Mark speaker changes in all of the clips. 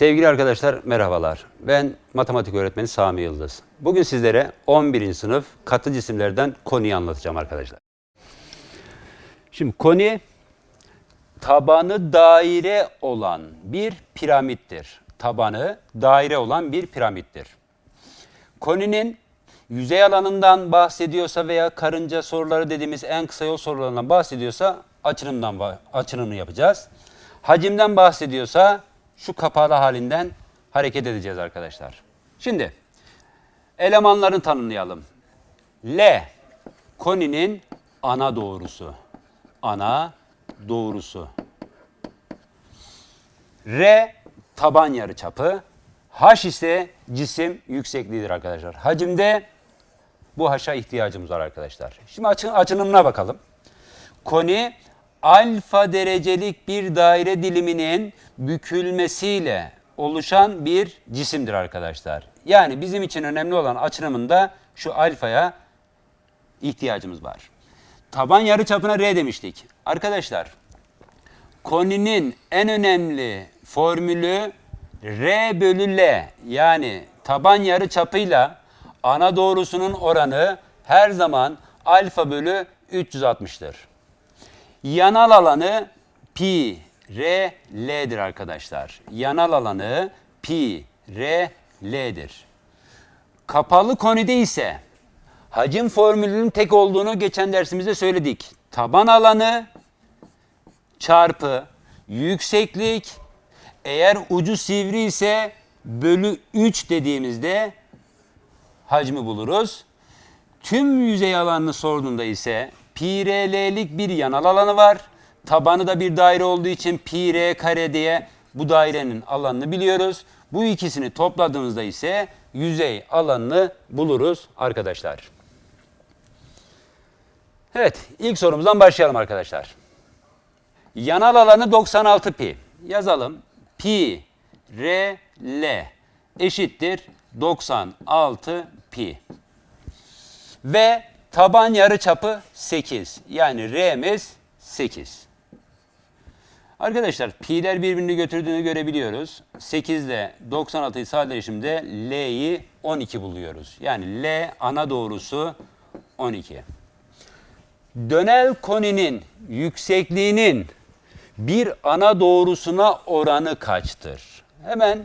Speaker 1: Sevgili arkadaşlar merhabalar. Ben matematik öğretmeni Sami Yıldız. Bugün sizlere 11. sınıf katı cisimlerden konuyu anlatacağım arkadaşlar. Şimdi koni tabanı daire olan bir piramittir. Tabanı daire olan bir piramittir. Koninin yüzey alanından bahsediyorsa veya karınca soruları dediğimiz en kısa yol sorularından bahsediyorsa açınımdan ba- açınımını yapacağız. Hacimden bahsediyorsa şu kapalı halinden hareket edeceğiz arkadaşlar. Şimdi elemanlarını tanımlayalım. L koninin ana doğrusu. Ana doğrusu. R taban yarıçapı. H ise cisim yüksekliğidir arkadaşlar. Hacimde bu haşa ihtiyacımız var arkadaşlar. Şimdi açı, açınımına bakalım. Koni alfa derecelik bir daire diliminin bükülmesiyle oluşan bir cisimdir arkadaşlar. Yani bizim için önemli olan açınımında şu alfaya ihtiyacımız var. Taban yarıçapına R demiştik. Arkadaşlar koninin en önemli formülü R bölü L yani taban yarı çapıyla ana doğrusunun oranı her zaman alfa bölü 360'tır. Yanal alanı pi r l'dir arkadaşlar. Yanal alanı pi r l'dir. Kapalı konide ise hacim formülünün tek olduğunu geçen dersimizde söyledik. Taban alanı çarpı yükseklik eğer ucu sivri ise bölü 3 dediğimizde hacmi buluruz. Tüm yüzey alanını sorduğunda ise pi r l'lik bir yanal alanı var. Tabanı da bir daire olduğu için pi kare diye bu dairenin alanını biliyoruz. Bu ikisini topladığımızda ise yüzey alanını buluruz arkadaşlar. Evet, ilk sorumuzdan başlayalım arkadaşlar. Yanal alanı 96 pi. Yazalım. Pi r l eşittir 96 pi. Ve taban yarıçapı 8. Yani r'miz 8. Arkadaşlar pi'ler birbirini götürdüğünü görebiliyoruz. 8 ile 96'yı sadeleşimde l'yi 12 buluyoruz. Yani l ana doğrusu 12. Dönel koninin yüksekliğinin bir ana doğrusuna oranı kaçtır? Hemen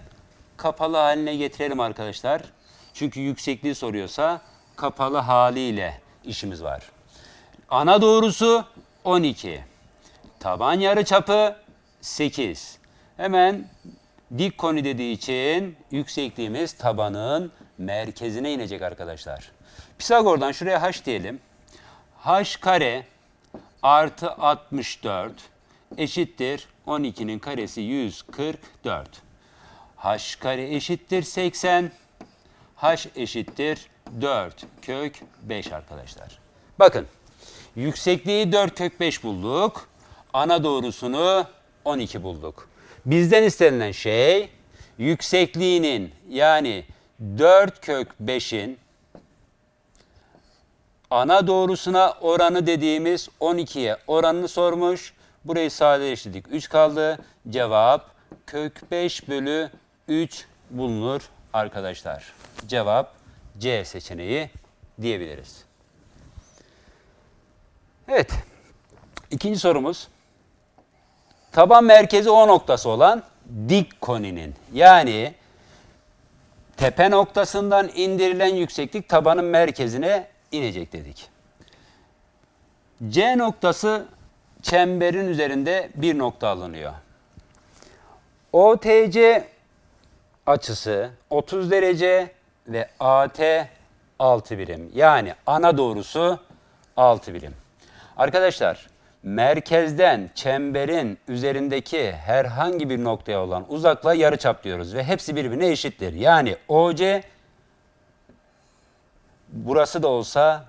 Speaker 1: kapalı haline getirelim arkadaşlar. Çünkü yüksekliği soruyorsa kapalı haliyle işimiz var. Ana doğrusu 12. Taban yarıçapı 8. Hemen dik koni dediği için yüksekliğimiz tabanın merkezine inecek arkadaşlar. Pisagor'dan şuraya h diyelim. h kare artı 64 eşittir 12'nin karesi 144. h kare eşittir 80. h eşittir 4 kök 5 arkadaşlar. Bakın yüksekliği 4 kök 5 bulduk. Ana doğrusunu 12 bulduk. Bizden istenilen şey yüksekliğinin yani 4 kök 5'in ana doğrusuna oranı dediğimiz 12'ye oranını sormuş. Burayı sadeleştirdik. 3 kaldı. Cevap kök 5 bölü 3 bulunur arkadaşlar. Cevap C seçeneği diyebiliriz. Evet. İkinci sorumuz. Taban merkezi O noktası olan dik koninin yani tepe noktasından indirilen yükseklik tabanın merkezine inecek dedik. C noktası çemberin üzerinde bir nokta alınıyor. OTC açısı 30 derece ve AT 6 birim. Yani ana doğrusu 6 birim. Arkadaşlar merkezden çemberin üzerindeki herhangi bir noktaya olan uzaklığa yarıçap diyoruz ve hepsi birbirine eşittir. Yani OC burası da olsa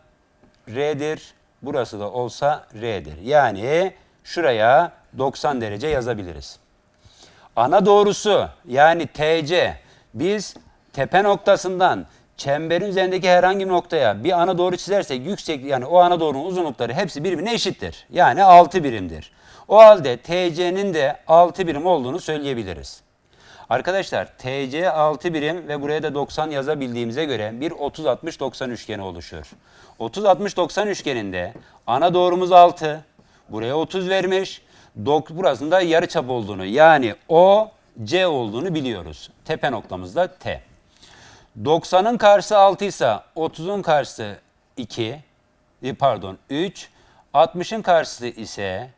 Speaker 1: R'dir, burası da olsa R'dir. Yani şuraya 90 derece yazabiliriz. Ana doğrusu yani TC biz tepe noktasından çemberin üzerindeki herhangi bir noktaya bir ana doğru çizersek yüksek yani o ana doğrunun uzunlukları hepsi birbirine eşittir. Yani 6 birimdir. O halde TC'nin de 6 birim olduğunu söyleyebiliriz. Arkadaşlar TC 6 birim ve buraya da 90 yazabildiğimize göre bir 30-60-90 üçgeni oluşur. 30-60-90 üçgeninde ana doğrumuz 6. Buraya 30 vermiş. Dok, burasında yarıçap olduğunu yani O, C olduğunu biliyoruz. Tepe noktamız da T. 90'ın karşısı 6 ise 30'un karşısı 2, e, pardon 3, 60'ın karşısı ise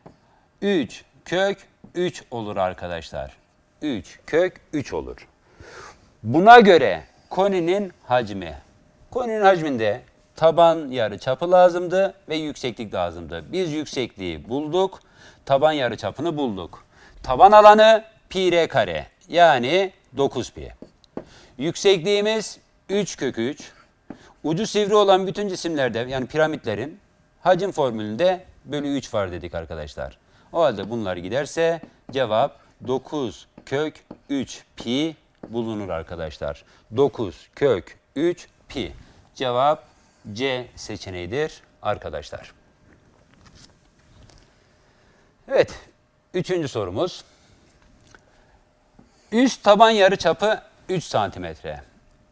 Speaker 1: 3 kök 3 olur arkadaşlar. 3 kök 3 olur. Buna göre koninin hacmi. Koninin hacminde taban yarı çapı lazımdı ve yükseklik lazımdı. Biz yüksekliği bulduk, taban yarı çapını bulduk. Taban alanı pi r kare yani 9 pi. Yüksekliğimiz 3 kök 3. Ucu sivri olan bütün cisimlerde yani piramitlerin hacim formülünde bölü 3 var dedik arkadaşlar. O halde bunlar giderse cevap 9 kök 3 pi bulunur arkadaşlar. 9 kök 3 pi. Cevap C seçeneğidir arkadaşlar. Evet, üçüncü sorumuz. Üst taban yarıçapı 3 santimetre.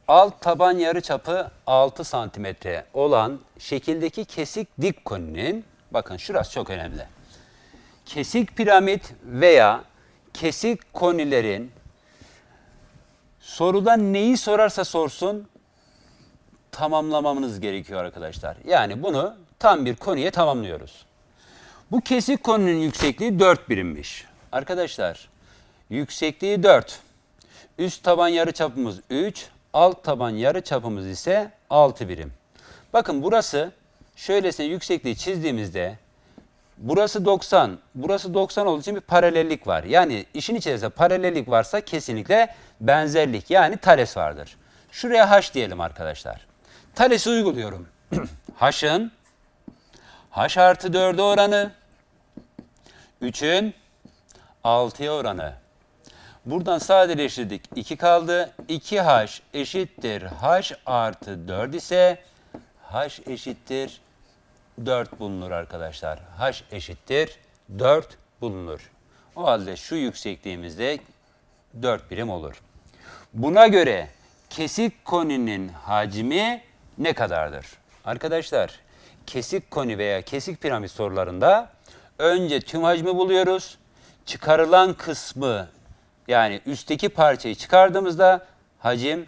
Speaker 1: Alt taban yarıçapı 6 santimetre olan şekildeki kesik dik koninin, bakın şurası çok önemli. Kesik piramit veya kesik konilerin soruda neyi sorarsa sorsun tamamlamamız gerekiyor arkadaşlar. Yani bunu tam bir konuya tamamlıyoruz. Bu kesik konunun yüksekliği 4 birimmiş. Arkadaşlar yüksekliği 4. Üst taban yarı çapımız 3, alt taban yarı çapımız ise 6 birim. Bakın burası şöylesine yüksekliği çizdiğimizde burası 90, burası 90 olduğu için bir paralellik var. Yani işin içerisinde paralellik varsa kesinlikle benzerlik yani tales vardır. Şuraya h diyelim arkadaşlar. Talesi uyguluyorum. h'ın h artı 4'e oranı 3'ün 6'ya oranı. Buradan sadeleştirdik. 2 kaldı. 2h eşittir h artı 4 ise h eşittir 4 bulunur arkadaşlar. h eşittir 4 bulunur. O halde şu yüksekliğimizde 4 birim olur. Buna göre kesik koninin hacmi ne kadardır? Arkadaşlar kesik koni veya kesik piramit sorularında önce tüm hacmi buluyoruz. Çıkarılan kısmı yani üstteki parçayı çıkardığımızda hacim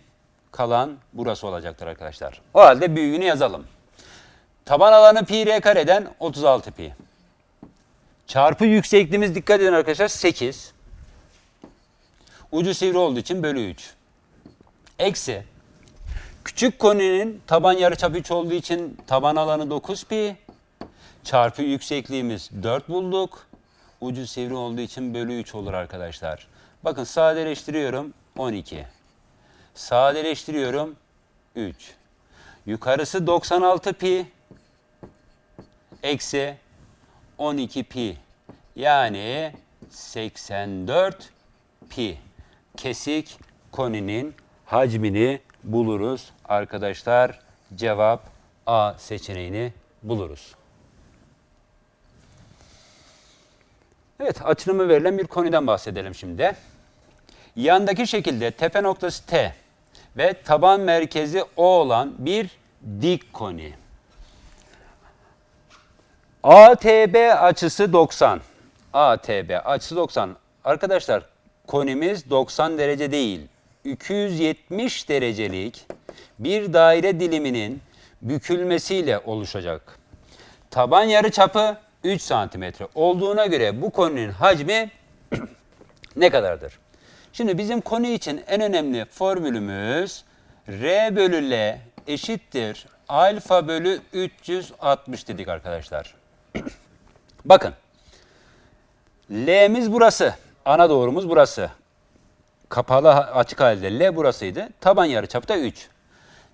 Speaker 1: kalan burası olacaktır arkadaşlar. O halde büyüğünü yazalım. Taban alanı pi r kareden 36 pi. Çarpı yüksekliğimiz dikkat edin arkadaşlar 8. Ucu sivri olduğu için bölü 3. Eksi. Küçük koninin taban yarıçapı 3 olduğu için taban alanı 9 pi. Çarpı yüksekliğimiz 4 bulduk. Ucu sivri olduğu için bölü 3 olur arkadaşlar. Bakın sadeleştiriyorum 12. Sadeleştiriyorum 3. Yukarısı 96 pi. Eksi 12 pi. Yani 84 pi. Kesik koninin hacmini buluruz arkadaşlar. Cevap A seçeneğini buluruz. Evet, açılımı verilen bir koniden bahsedelim şimdi. Yandaki şekilde tepe noktası T ve taban merkezi O olan bir dik koni. ATB açısı 90. ATB açısı 90. Arkadaşlar konimiz 90 derece değil. 270 derecelik bir daire diliminin bükülmesiyle oluşacak. Taban yarıçapı 3 santimetre olduğuna göre bu konunun hacmi ne kadardır? Şimdi bizim konu için en önemli formülümüz R bölü L eşittir alfa bölü 360 dedik arkadaşlar. Bakın. L'miz burası. Ana doğrumuz burası. Kapalı açık halde L burasıydı. Taban yarıçapı da 3.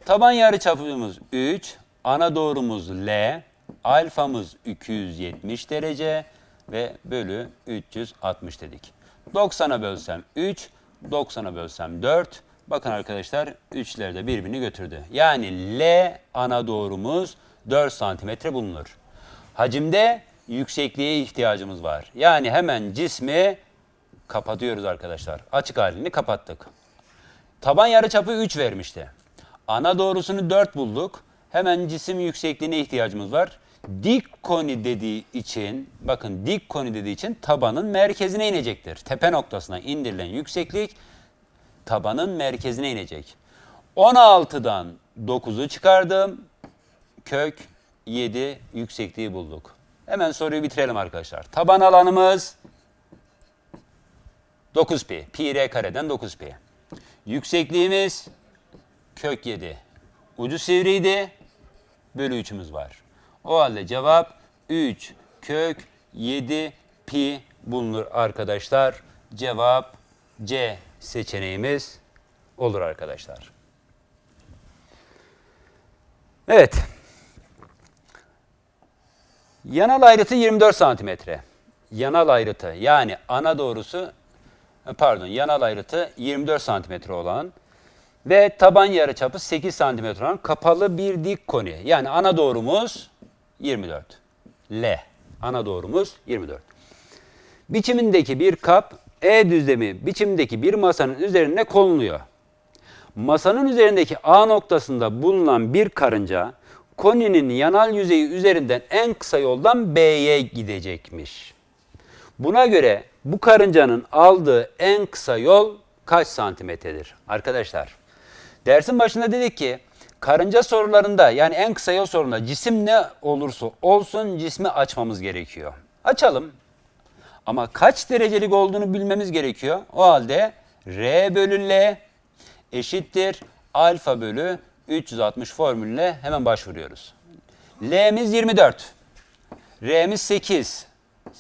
Speaker 1: Taban yarıçapımız 3. Ana doğrumuz L. Alfamız 270 derece ve bölü 360 dedik. 90'a bölsem 3, 90'a bölsem 4. Bakın arkadaşlar 3'ler de birbirini götürdü. Yani L ana doğrumuz 4 santimetre bulunur. Hacimde yüksekliğe ihtiyacımız var. Yani hemen cismi Kapatıyoruz arkadaşlar. Açık halini kapattık. Taban yarıçapı 3 vermişti. Ana doğrusunu 4 bulduk. Hemen cisim yüksekliğine ihtiyacımız var. Dik koni dediği için, bakın dik koni dediği için tabanın merkezine inecektir. Tepe noktasına indirilen yükseklik tabanın merkezine inecek. 16'dan 9'u çıkardım. Kök 7 yüksekliği bulduk. Hemen soruyu bitirelim arkadaşlar. Taban alanımız 9 pi. Pi r kareden 9 pi. Yüksekliğimiz kök 7. Ucu sivriydi. Bölü 3'ümüz var. O halde cevap 3 kök 7 pi bulunur arkadaşlar. Cevap C seçeneğimiz olur arkadaşlar. Evet. Yanal ayrıtı 24 santimetre. Yanal ayrıtı yani ana doğrusu pardon yanal ayrıtı 24 santimetre olan ve taban yarıçapı 8 santimetre olan kapalı bir dik koni. Yani ana doğrumuz 24. L. Ana doğrumuz 24. Biçimindeki bir kap E düzlemi biçimindeki bir masanın üzerine konuluyor. Masanın üzerindeki A noktasında bulunan bir karınca koninin yanal yüzeyi üzerinden en kısa yoldan B'ye gidecekmiş. Buna göre bu karıncanın aldığı en kısa yol kaç santimetredir? Arkadaşlar dersin başında dedik ki karınca sorularında yani en kısa yol sorununda cisim ne olursa olsun cismi açmamız gerekiyor. Açalım. Ama kaç derecelik olduğunu bilmemiz gerekiyor. O halde R bölü L eşittir alfa bölü 360 formülüne hemen başvuruyoruz. L'miz 24. R'miz 8.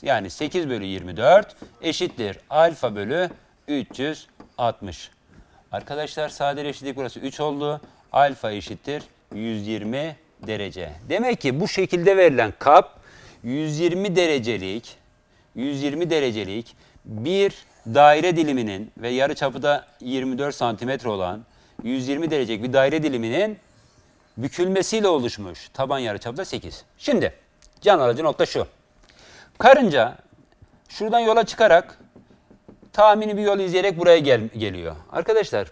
Speaker 1: Yani 8 bölü 24 eşittir alfa bölü 360. Arkadaşlar sadeleştirdik burası 3 oldu. Alfa eşittir 120 derece. Demek ki bu şekilde verilen kap 120 derecelik 120 derecelik bir daire diliminin ve yarıçapı da 24 santimetre olan 120 derecelik bir daire diliminin bükülmesiyle oluşmuş. Taban yarıçapı da 8. Şimdi can alıcı nokta şu. Karınca şuradan yola çıkarak tahmini bir yol izleyerek buraya gel- geliyor. Arkadaşlar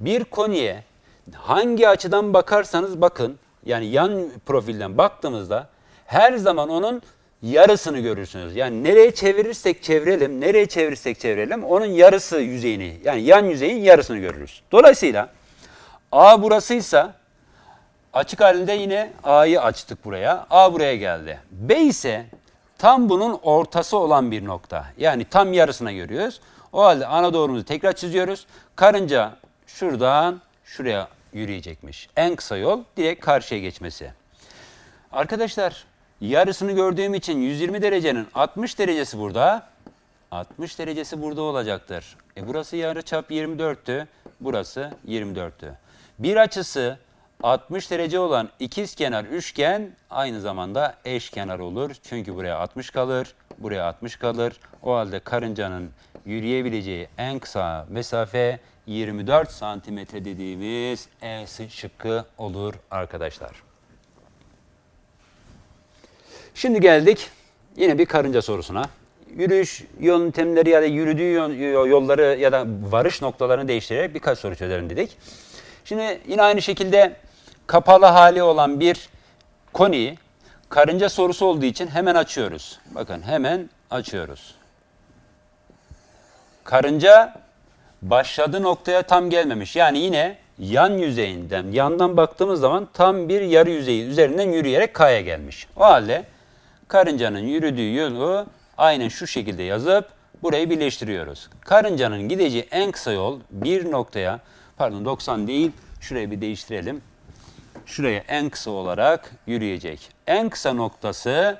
Speaker 1: bir konuya hangi açıdan bakarsanız bakın yani yan profilden baktığımızda her zaman onun yarısını görürsünüz. Yani nereye çevirirsek çevirelim, nereye çevirirsek çevirelim onun yarısı yüzeyini yani yan yüzeyin yarısını görürüz. Dolayısıyla A burasıysa açık halinde yine A'yı açtık buraya. A buraya geldi. B ise tam bunun ortası olan bir nokta. Yani tam yarısına görüyoruz. O halde ana doğrumuzu tekrar çiziyoruz. Karınca şuradan şuraya yürüyecekmiş. En kısa yol direkt karşıya geçmesi. Arkadaşlar yarısını gördüğüm için 120 derecenin 60 derecesi burada. 60 derecesi burada olacaktır. E burası yarıçap 24'tü. Burası 24'tü. Bir açısı 60 derece olan ikizkenar üçgen aynı zamanda eşkenar olur. Çünkü buraya 60 kalır, buraya 60 kalır. O halde karıncanın yürüyebileceği en kısa mesafe 24 santimetre dediğimiz E şıkkı olur arkadaşlar. Şimdi geldik yine bir karınca sorusuna. Yürüyüş yöntemleri ya da yürüdüğü yol- yolları ya da varış noktalarını değiştirerek birkaç soru çözelim dedik. Şimdi yine aynı şekilde kapalı hali olan bir koniyi karınca sorusu olduğu için hemen açıyoruz. Bakın hemen açıyoruz. Karınca başladığı noktaya tam gelmemiş. Yani yine yan yüzeyinden, yandan baktığımız zaman tam bir yarı yüzeyi üzerinden yürüyerek K'ya gelmiş. O halde karıncanın yürüdüğü yolu aynen şu şekilde yazıp burayı birleştiriyoruz. Karıncanın gideceği en kısa yol bir noktaya, pardon 90 değil, şurayı bir değiştirelim. Şuraya en kısa olarak yürüyecek. En kısa noktası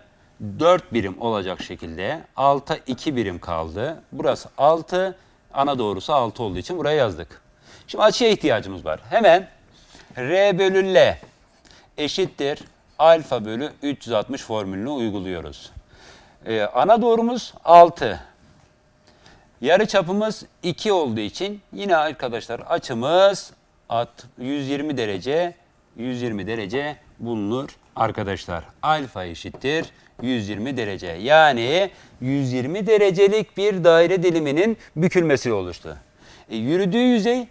Speaker 1: 4 birim olacak şekilde. Alta 2 birim kaldı. Burası 6, ana doğrusu 6 olduğu için buraya yazdık. Şimdi açıya ihtiyacımız var. Hemen R bölü L eşittir alfa bölü 360 formülünü uyguluyoruz. Ee, ana doğrumuz 6. Yarı çapımız 2 olduğu için yine arkadaşlar açımız at 120 derece 120 derece bulunur arkadaşlar. Alfa eşittir 120 derece. Yani 120 derecelik bir daire diliminin bükülmesi oluştu. E, yürüdüğü yüzey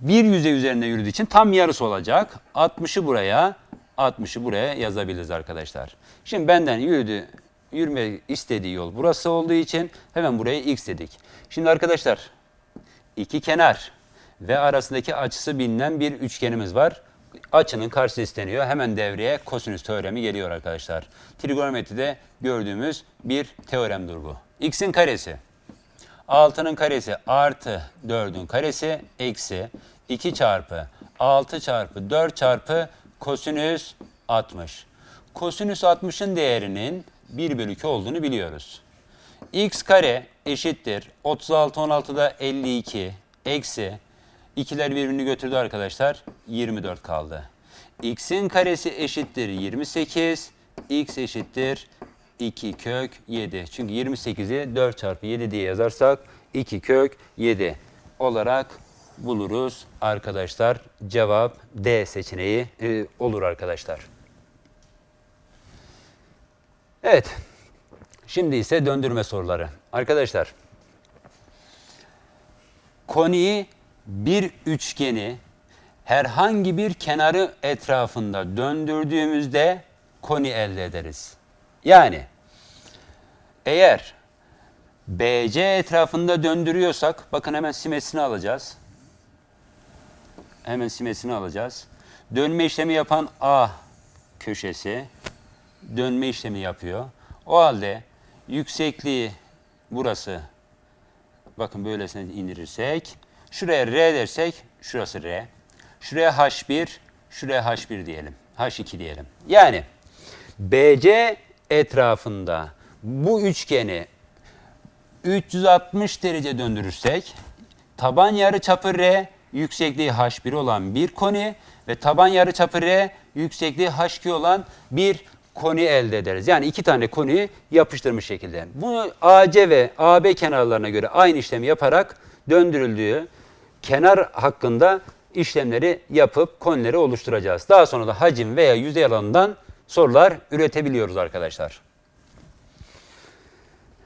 Speaker 1: bir yüzey üzerinde yürüdüğü için tam yarısı olacak. 60'ı buraya, 60'ı buraya yazabiliriz arkadaşlar. Şimdi benden yürüdü, yürüme istediği yol burası olduğu için hemen buraya x dedik. Şimdi arkadaşlar iki kenar ve arasındaki açısı bilinen bir üçgenimiz var. Açının karşısı isteniyor. Hemen devreye kosinüs teoremi geliyor arkadaşlar. Trigonometride gördüğümüz bir teoremdir bu. X'in karesi 6'nın karesi artı 4'ün karesi eksi 2 çarpı 6 çarpı 4 çarpı kosinüs 60. Kosinüs 60'ın değerinin 1 bölü 2 olduğunu biliyoruz. x kare eşittir 36 16'da 52 eksi ikiler birbirini götürdü arkadaşlar 24 kaldı. x'in karesi eşittir 28 x eşittir 2 kök 7. Çünkü 28'i 4 çarpı 7 diye yazarsak 2 kök 7 olarak buluruz arkadaşlar. Cevap D seçeneği e, olur arkadaşlar. Evet. Şimdi ise döndürme soruları. Arkadaşlar koniyi bir üçgeni herhangi bir kenarı etrafında döndürdüğümüzde koni elde ederiz. Yani eğer BC etrafında döndürüyorsak bakın hemen simesini alacağız. Hemen simesini alacağız. Dönme işlemi yapan A köşesi dönme işlemi yapıyor. O halde yüksekliği burası bakın böylesine indirirsek şuraya R dersek şurası R. Şuraya H1, şuraya H1 diyelim. H2 diyelim. Yani BC etrafında bu üçgeni 360 derece döndürürsek taban yarıçapı R, yüksekliği H1 olan bir koni ve taban yarıçapı R, yüksekliği H2 olan bir koni elde ederiz. Yani iki tane koniyi yapıştırmış şekilde. Bunu AC ve AB kenarlarına göre aynı işlemi yaparak döndürüldüğü kenar hakkında işlemleri yapıp konileri oluşturacağız. Daha sonra da hacim veya yüzey alanından sorular üretebiliyoruz arkadaşlar.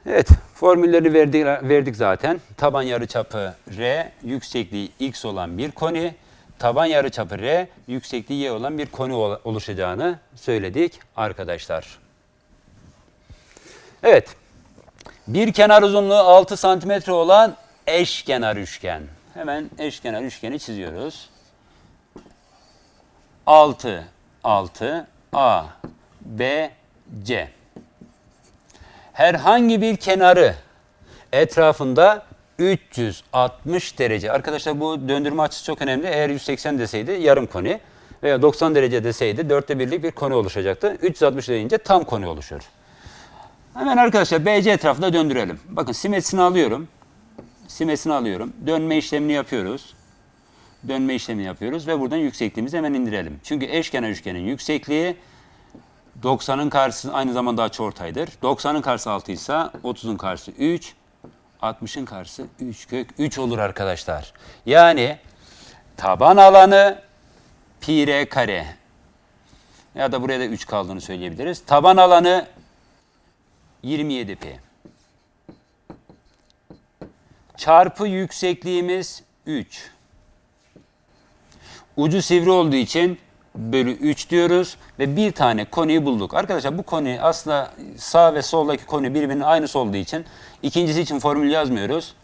Speaker 1: Evet, formülleri verdik, verdik zaten. Taban yarıçapı R, yüksekliği x olan bir koni, taban yarıçapı R, yüksekliği y olan bir koni ol- oluşacağını söyledik arkadaşlar. Evet, bir kenar uzunluğu 6 santimetre olan eşkenar üçgen. Hemen eşkenar üçgeni çiziyoruz. 6, 6, A, B, C. Herhangi bir kenarı etrafında 360 derece. Arkadaşlar bu döndürme açısı çok önemli. Eğer 180 deseydi yarım koni veya 90 derece deseydi dörtte birlik bir koni oluşacaktı. 360 deyince tam koni oluşur. Hemen arkadaşlar BC etrafında döndürelim. Bakın simetrisini alıyorum. Simetrisini alıyorum. Dönme işlemini yapıyoruz. Dönme işlemi yapıyoruz ve buradan yüksekliğimizi hemen indirelim. Çünkü eşkenar üçgenin yüksekliği 90'ın karşısı aynı zamanda açıortaydır. 90'ın karşısı 6 ise 30'un karşısı 3, 60'ın karşısı 3 kök 3 olur arkadaşlar. Yani taban alanı pi r kare ya da buraya da 3 kaldığını söyleyebiliriz. Taban alanı 27 pi. Çarpı yüksekliğimiz 3. Ucu sivri olduğu için bölü 3 diyoruz ve bir tane konuyu bulduk. Arkadaşlar bu konu aslında sağ ve soldaki konu birbirinin aynısı olduğu için ikincisi için formül yazmıyoruz.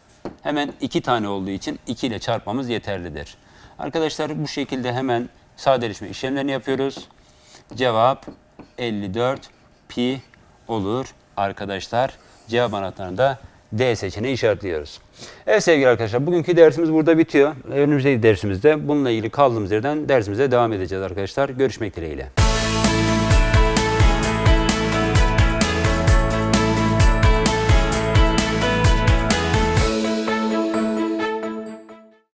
Speaker 1: Hemen iki tane olduğu için 2 ile çarpmamız yeterlidir. Arkadaşlar bu şekilde hemen sadeleşme işlemlerini yapıyoruz. Cevap 54 pi olur arkadaşlar. Cevap anahtarında D seçeneği işaretliyoruz. Evet sevgili arkadaşlar bugünkü dersimiz burada bitiyor. Önümüzdeki dersimizde bununla ilgili kaldığımız yerden dersimize devam edeceğiz arkadaşlar. Görüşmek dileğiyle.